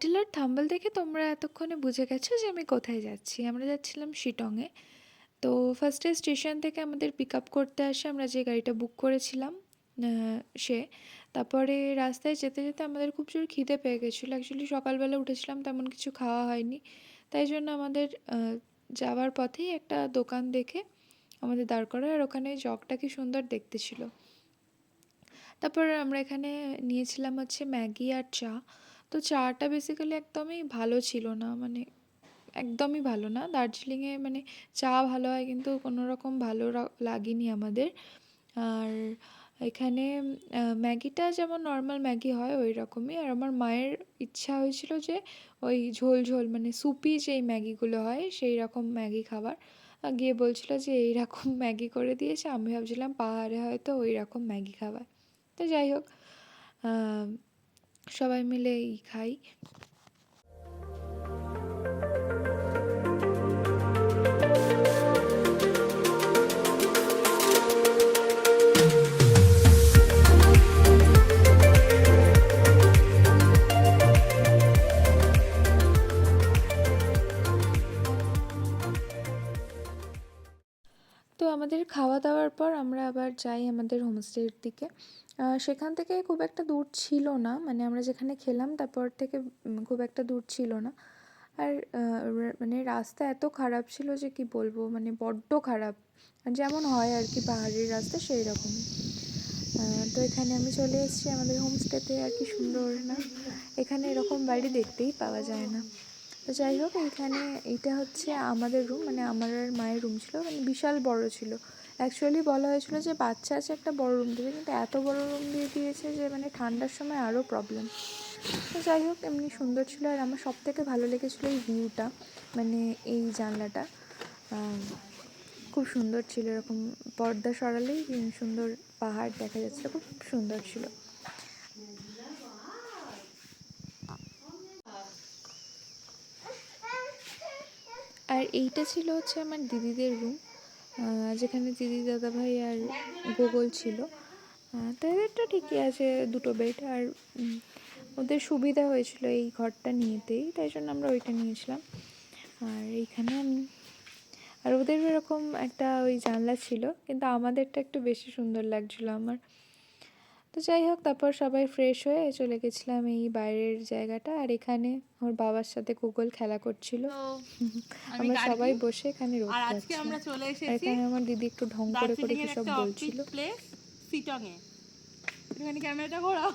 Title আর thumbnail দেখে তোমরা এতক্ষণে বুঝে গেছো যে আমি কোথায় যাচ্ছি। আমরা যাচ্ছিলাম শিটংয়ে। তো ফার্স্টে স্টেশন থেকে আমাদের পিক আপ করতে আসে আমরা যে গাড়িটা বুক করেছিলাম সে। তারপরে রাস্তায় যেতে, যেতে আমাদের খুব জোর খিদে পেয়ে গেছিল। অ্যাকচুয়ালি সকালবেলা উঠেছিলাম তেমন কিছু খাওয়া হয়নি। তাই জন্য আমাদের যাওয়ার পথেই একটা দোকান দেখে আমাদের দাঁড় করায় আর ওখানে জগটা কি সুন্দর দেখতে ছিল। তারপর আমরা এখানে নিয়েছিলাম হচ্ছে ম্যাগি আর চা। তো চাটা বেসিক্যালি একদমই ভালো ছিল না। মানে একদমই ভালো না। দার্জিলিংয়ে মানে চা ভালো হয় কিন্তু কোনোরকম ভালো র লাগেনি আমাদের। আর এখানে ম্যাগিটা যেমন নর্মাল ম্যাগি হয় ওই রকমই আর আমার মায়ের ইচ্ছা হয়েছিল যে ওই ঝোল, ঝোল মানে সুপি যেই ম্যাগিগুলো হয় সেই রকম ম্যাগি খাবার। গিয়ে বলছিল যে এই রকম ম্যাগি করে দিয়েছে। আমি ভাবছিলাম পাহাড়ে হয়তো ওই রকম ম্যাগি খাবার তো যাই হোক সবাই মিলেই খাই। তো আমাদের খাওয়া-দাওয়ার পর আমরা আবার যাই আমাদের হোমস্টের দিকে। সেখান থেকে খুব একটা দূর ছিল না। মানে আমরা যেখানে খেলাম, তারপর থেকে খুব একটা দূর ছিল না। আর মানে রাস্তা এত খারাপ ছিল যে কি বলব মানে বড্ড খারাপ। যেমন হয় আর কি, পাহাড়ের রাস্তা সেইরকমই। আ, তো এখানে আমি চলে এসেছি আমাদের হোমস্টেতে, আর কি সুন্দর না? এখানে এরকম বাড়ি দেখতেই পাওয়া যায় না। তো যাই হোক, এখানে এটা হচ্ছে আমাদের রুম মানে আমার আর মায়ের রুম ছিল। মানে বিশাল বড় ছিল। অ্যাকচুয়ালি বলা হয়েছিল যে বাচ্চা আছে একটা বড় রুম দেবে। কিন্তু এত বড় রুম দিয়ে দিয়েছে যে মানে ঠান্ডার সময় আরও প্রবলেম। তো যাই হোক, এমনি সুন্দর ছিল আর আমার সব থেকে ভালো লেগেছিল এই ভিউটা মানে এই জানলাটা। খুব সুন্দর ছিল এরকম পর্দা সরালেই সুন্দর পাহাড় দেখা যাচ্ছিল। খুব সুন্দর ছিল। আর এইটা ছিল হচ্ছে আমার দিদিদের রুম। যেখানে দিদি, দাদাভাই আর গোগল ছিল। তাদেরটা ঠিকই আছে দুটো বেড আর ওদের সুবিধা হয়েছিল এই ঘরটা নিয়েতেই তাই জন্য আমরা ওইটা নিয়েছিলাম। আর এইখানে আমি আর ওদের এরকম একটা ওই জানলা ছিল। কিন্তু আমাদেরটা একটু বেশি সুন্দর লাগছিল আমার। তো যাই হোক তারপর সবাই ফ্রেশ হয়ে চলে গেছিলাম এই বাইরের জায়গাটা। আর এখানে ওর বাবার সাথে গুগল খেলা করছিল। আমরা সবাই বসে এখানে রোদ আর আজকে আমরা চলে এসেছি এখানে আমার দিদি একটু ঢং করে, করে কি সব বলছিল। এখানে ক্যামেরাটা ঘোরাও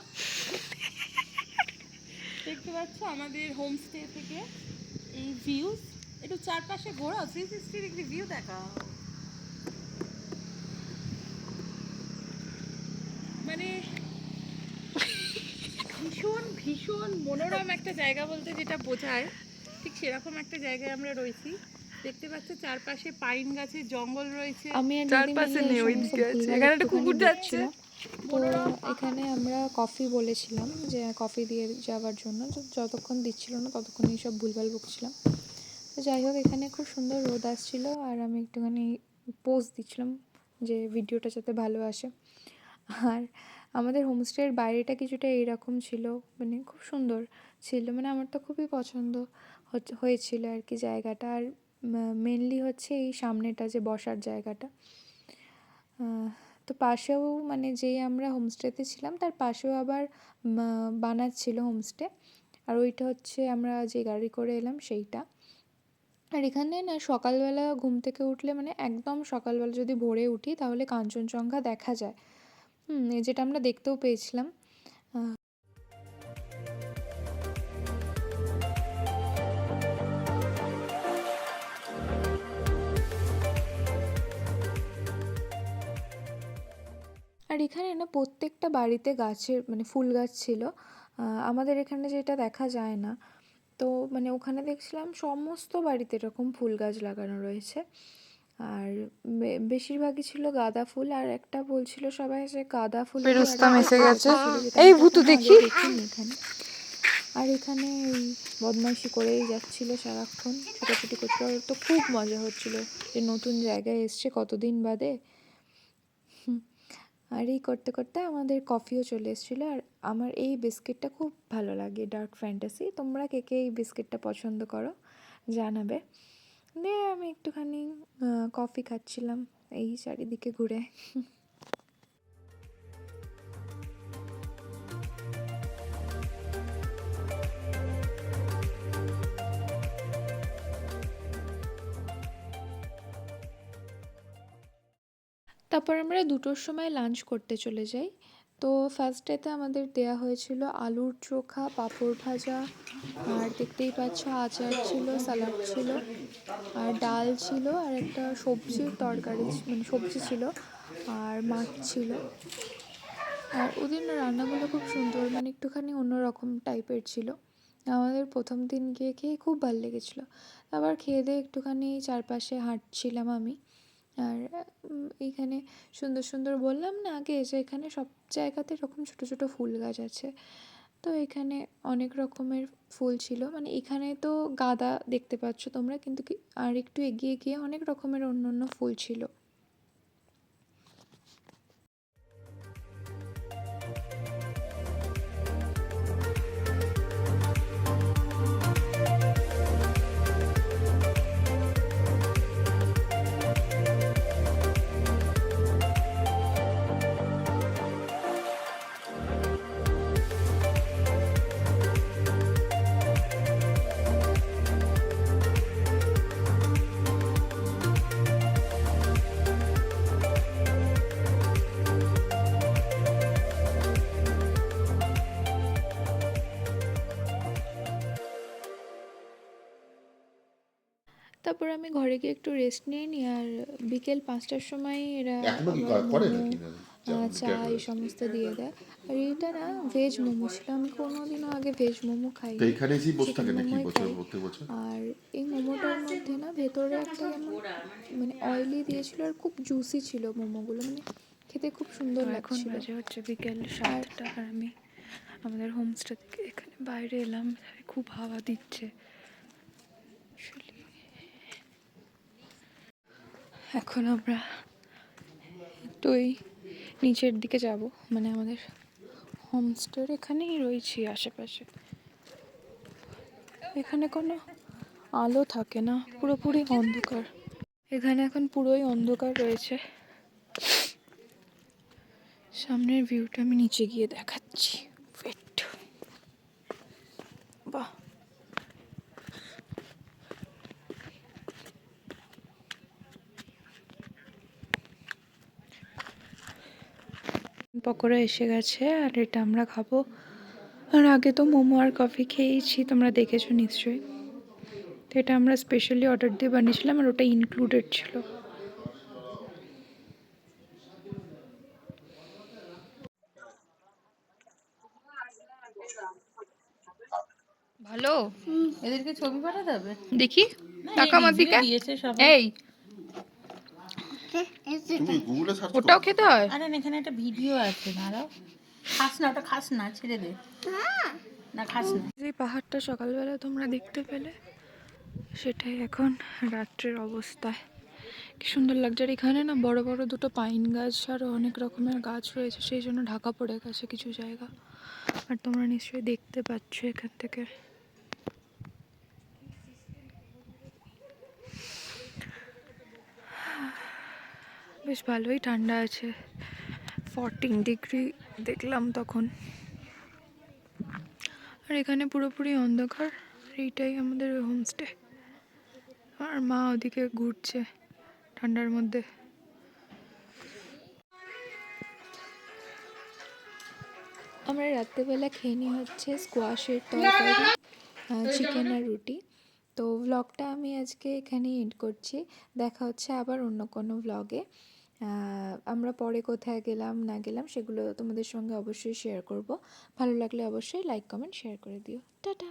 দেখতে পাচ্ছ আমাদের হোমস্টে থেকে এই ভিউজ একটু চারপাশে ঘোরাও থ্রি সিক্সটি ডিগ্রি ভিউ দেখাও মানে ভীষণ মনোরম একটা জায়গা বলতে যেটা বোঝায় ঠিক সেরকম একটা জায়গায় আমরা রয়েছি দেখতে পাচ্ছ চারপাশে পাইন গাছের জঙ্গল রয়েছে আমি চারপাশে। এখানে একটা কুকুর যাচ্ছে। তো এখানে আমরা কফি বলেছিলাম যে কফি দিয়ে যাওয়ার জন্য। যতক্ষণ দিচ্ছিল না ততক্ষণ এইসব ভুলভাল বকছিলাম। তো যাই হোক এখানে খুব সুন্দর রোদ আসছিল আর আমি একটুখানি পোজ দিচ্ছিলাম যে ভিডিওটা যাতে ভালো আসে। আর আমাদের হোমস্টের বাইরেটা কিছুটা এইরকম ছিল। মানে খুব সুন্দর ছিল। মানে আমার তো খুবই পছন্দ হয়েছিল আর কি জায়গাটা। আর মেনলি হচ্ছে এই সামনেটা যে বসার জায়গাটা। তো পাশেও মানে যেই আমরা হোমস্টেতে ছিলাম, তার পাশেও আবার বানাচ্ছিল হোমস্টে। আর ওইটা হচ্ছে আমরা যে গাড়ি করে এলাম সেইটা। আর এখানে না সকালবেলা ঘুম থেকে উঠলে মানে একদম সকালবেলা যদি ভোরে উঠি, তাহলে কাঞ্চনজঙ্ঘা দেখা যায়। হুম যেটা আমরা দেখতেও পেয়েছিলাম। আর এখানে না প্রত্যেকটা বাড়িতে গাছের মানে ফুল গাছ ছিল। আমাদের এখানে যেটা দেখা যায় না। তো মানে ওখানে দেখছিলাম সমস্ত বাড়িতে এরকম ফুল গাছ লাগানো রয়েছে। আর বেশিরভাগই ছিল গাঁদা ফুল আর একটা বলছিল সবাই যে গাঁদা ফুল এসে গেছে। এই ভূতু দেখি। এখানে। আর এখানে এই বদমাইশি করেই যাচ্ছিল সারাক্ষণ। ছোটাছুটি। আর ওর তো খুব মজা হচ্ছিল যে নতুন জায়গায় এসছে কতদিন বাদে। আর এই করতে করতে আমাদের কফিও চলে এসেছিল আর আমার এই বিস্কিটটা খুব ভালো লাগে ডার্ক ফ্যান্টাসি তোমরা কে কে এই বিস্কিটটা পছন্দ করো জানাবে দিয়ে আমি একটুখানি কফি খাচ্ছিলাম। এই চারিদিকে ঘুরে। তারপর আমরা দুটোর সময় লাঞ্চ করতে চলে যাই। তো ফার্স্ট ডেতে আমাদের দেয়া হয়েছিল আলুর চোখা, পাঁপড় ভাজা, আর দেখতেই পাচ্ছ আচার ছিল স্যালাড ছিল, আর ডাল ছিল, আর একটা সবজির তরকারি মানে সবজি ছিল, আর মাছ ছিল। আর ওদের না রান্নাগুলো খুব সুন্দর মানে একটুখানি অন্যরকম টাইপের ছিল। আমাদের প্রথম দিন গিয়ে খেয়ে খুব ভালো লেগেছিলো। আবার খেয়ে দিয়ে একটুখানি চারপাশে হাঁটছিলাম আমি। আর এইখানে সুন্দর সুন্দর বললাম না আগে যে এখানে সব জায়গাতে এরকম ছোটো ছোটো ফুল গাছ আছে। তো এখানে অনেক রকমের ফুল ছিল। মানে এখানে তো গাঁদা দেখতে পাচ্ছ তোমরা, কিন্তু আর একটু এগিয়ে গিয়ে অনেক রকমের অন্য অন্য ফুল ছিল। তারপর আমি ঘরে গিয়ে একটু রেস্ট নিয়ে নিই আর বিকেল পাঁচটার সময় এরা কি চা এই সমস্ত দিয়ে দেয়। আর এটা না ভেজ মোমো ছিল। আমি কোনোদিনও আগে ভেজ মোমো খাই এখানে এসেই বসে থাকে নাকি মোমোই বছর খাই। প্রত্যেক বছর আর এই মোমোটার মধ্যে না ভেতরে একটা যেমন মানে অয়েলি দিয়েছিল আর খুব জুসি ছিল মোমোগুলো। মানে খেতে খুব সুন্দর এখন লাগছিল। বাজে হচ্ছে বিকেল সাতটা আর আমি আমাদের হোমস্টে থেকে এখানে বাইরে এলাম খুব হাওয়া দিচ্ছে। এখন আমরা একটু ওই নিচের দিকে যাব। মানে আমাদের হোমস্টের এখানেই রয়েছি আশেপাশে। এখানে কোনো আলো থাকে না, পুরোপুরি অন্ধকার। এখানে এখন পুরোই অন্ধকার রয়েছে। সামনের ভিউটা আমি নিচে গিয়ে দেখাচ্ছি। বাহ। পকোড়া এসে গেছে আর এটা আমরা খাব। আর আগে তো মোমো আর কফি খেয়েইছি তোমরা দেখেছ নিশ্চয়ই। তো এটা আমরা স্পেশালি অর্ডার দিয়ে বানিয়েছিলাম আর ওটা ইনক্লুডেড ছিল। ভালো? এদেরকে ছবি পাঠাতে হবে? দেখি। টাকা আমার দিকে এই তুমি গুগলে সার্চ ওটাও খেতে হয়? আরে না, এখানে একটা ভিডিও আছে দাঁড়াও। খাস না ওটা খাস না ছেড়ে দে। না খাস না। যে পাহাড়টা সকালবেলা তোমরা দেখতে পেলে সেটাই এখন রাত্রের অবস্থায় কি সুন্দর লাগছে। আর এখানে না বড় বড় দুটো পাইন গাছ আরও অনেক রকমের গাছ রয়েছে সেই জন্য ঢাকা পড়ে গেছে কিছু জায়গা। আর তোমরা নিশ্চয়ই দেখতে পাচ্ছ এখান থেকে। বেশ ভালোই ঠান্ডা আছে। ফরটিন ডিগ্রি দেখলাম তখন। আর এখানে পুরোপুরি অন্ধকার এইটাই আমাদের হোমস্টে আর মা ওদিকে ঘুরছে ঠান্ডার মধ্যে। আমরা রাত্রেবেলা খেয়ে নিই হচ্ছে স্কোয়াশের তরকারি চিকেন আর রুটি। তো ভ্লগটা আমি আজকে এখানে এন্ড করছি। দেখা হচ্ছে আবার অন্য কোনো ভ্লগে আমরা পরে কোথায় গেলাম, না গেলাম, সেগুলো তোমাদের সঙ্গে অবশ্যই শেয়ার করব। ভালো লাগলে অবশ্যই লাইক কমেন্ট শেয়ার করে দিও। টাটা!